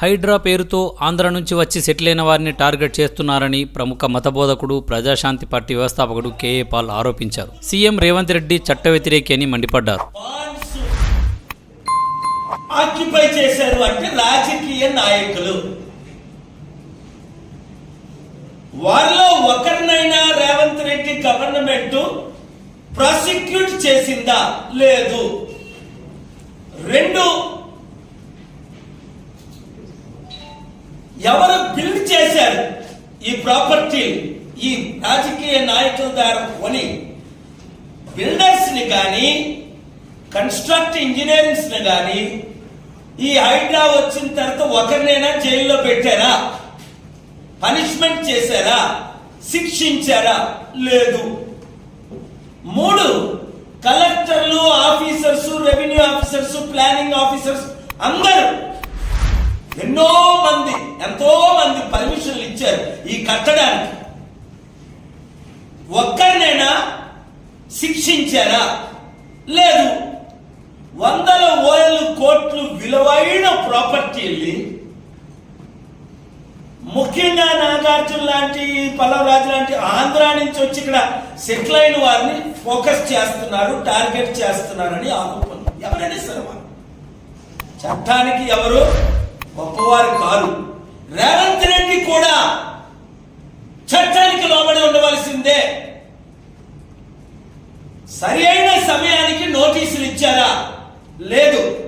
హైడ్రా పేరుతో ఆంధ్ర నుంచి వచ్చి సెటిల్ అయిన వారిని టార్గెట్ చేస్తున్నారని ప్రముఖ మతబోధకుడు ప్రజాశాంతి పార్టీ వ్యవస్థాపకుడు కేఏ పాల్ ఆరోపించారు. సీఎం రేవంత్ రెడ్డి చట్ట వ్యతిరేకి అని మండిపడ్డారు. ఆక్యుపై చేశారు అంటే రాజకీయ నాయకులు. వారిలో ఒకరినైనా రేవంత్ రెడ్డి గవర్నమెంట్ ప్రాసిక్యూట్ చేసిందా? లేదు. రెండు ఎవరు బిల్డ్ చేశారు ఈ ప్రాపర్టీ ఈ రాజకీయ నాయకుల ద్వారా కొని బిల్డర్స్ని కానీ కన్స్ట్రక్ట్ ఇంజనీరింగ్స్ని కానీ ఈ హైడ్రా వచ్చిన తర్వాత ఒకరినైనా జైల్లో పెట్టారా? పనిష్మెంట్ చేశారా? శిక్షించారా? లేదు. మూడు కలెక్టర్లు officers revenue officers planning officers అందరూ ఎన్నో మంది ఎంతో మంది పర్మిషన్లు ఇచ్చారు ఈ కట్టడానికి. ఒక్కరినైనా శిక్షించారా? లేదు. వందల వేల కోట్లు విలువైన ప్రాపర్టీ వెళ్ళి ముఖ్యంగా నాగార్జున లాంటి పల్లవరాజు లాంటి ఆంధ్ర నుంచి వచ్చి ఇక్కడ సెటిల్ అయిన వారిని ఫోకస్ చేస్తున్నారు టార్గెట్ చేస్తున్నారని ఆరోపణలు. ఎవరైనా సరే చట్టానికి ఎవరు గొప్పవారు కాదు రేవంత్ రెడ్డి కూడా చట్టానికి లోబడి ఉండవలసిందే. సరి అయిన సమయానికి నోటీసులు ఇచ్చారా? లేదు.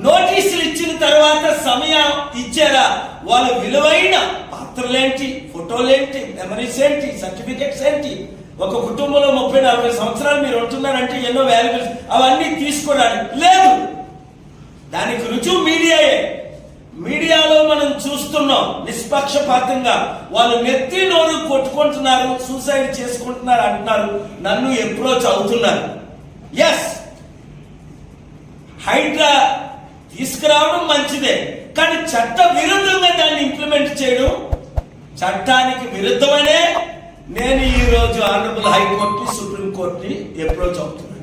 నోటీసులు ఇచ్చిన తర్వాత సమయం ఇచ్చారా? వాళ్ళ విలువైన పాత్రలేంటి ఫోటోలేంటి మెమరీస్ ఏంటి సర్టిఫికెట్స్ ఏంటి? ఒక కుటుంబంలో ముప్పై నలభై సంవత్సరాలు మీరు ఉంటున్నారంటే ఎన్నో వాల్యుబుల్స్ అవన్నీ తీసుకోవడానికి లేదు. దానికి రుజువు మీడియాయే. చూస్తున్నాం. నిష్పక్షపాతంగా. వాళ్ళు నెత్తి నోరు కొట్టుకుంటున్నారు సూసైడ్ చేసుకుంటున్నారు అంటున్నారు. నన్ను అప్రోచ్ అవుతున్నారు. ఎస్ హైడ్రా తీసుకురావడం మంచిదే. కానీ చట్ట విరుద్ధంగా దాన్ని ఇంప్లిమెంట్ చేయడం చట్టానికి విరుద్ధమనే నేను ఈ రోజు ఆనరబుల్ హైకోర్టు సుప్రీంకోర్టుని అప్రోచ్ అవుతున్నాను.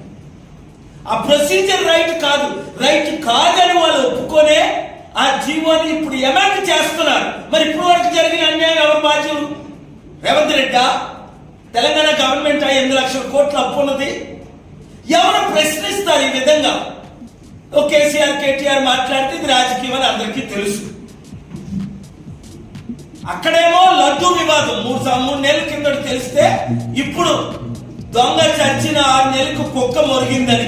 ఆ ప్రొసీజర్ రైట్ కాదు. రైట్ కాదని వాళ్ళు ఒప్పుకొనే ఆ జీవోని ఇప్పుడు ఎమెండ్ చేస్తున్నారు. మరి ఇప్పుడు వరకు జరిగిన అన్యాయం ఎవరు బాధ్యులు? రేవంత్ రెడ్డా తెలంగాణ గవర్నమెంట్ ఎనిమిది లక్షల కోట్ల అప్పు ఉన్నది. ఎవరు ప్రశ్నిస్తారు ఈ విధంగా? ఓ కేసీఆర్ కేటీఆర్ మాట్లాడితే ఇది రాజకీయం అని అందరికీ తెలుసు. అక్కడేమో లడ్డు వివాదం. మూడు మూడు నెలల కిందట తెలిస్తే ఇప్పుడు దొంగ చచ్చిన ఆరు నెలలకు కుక్క మొరిగిందని.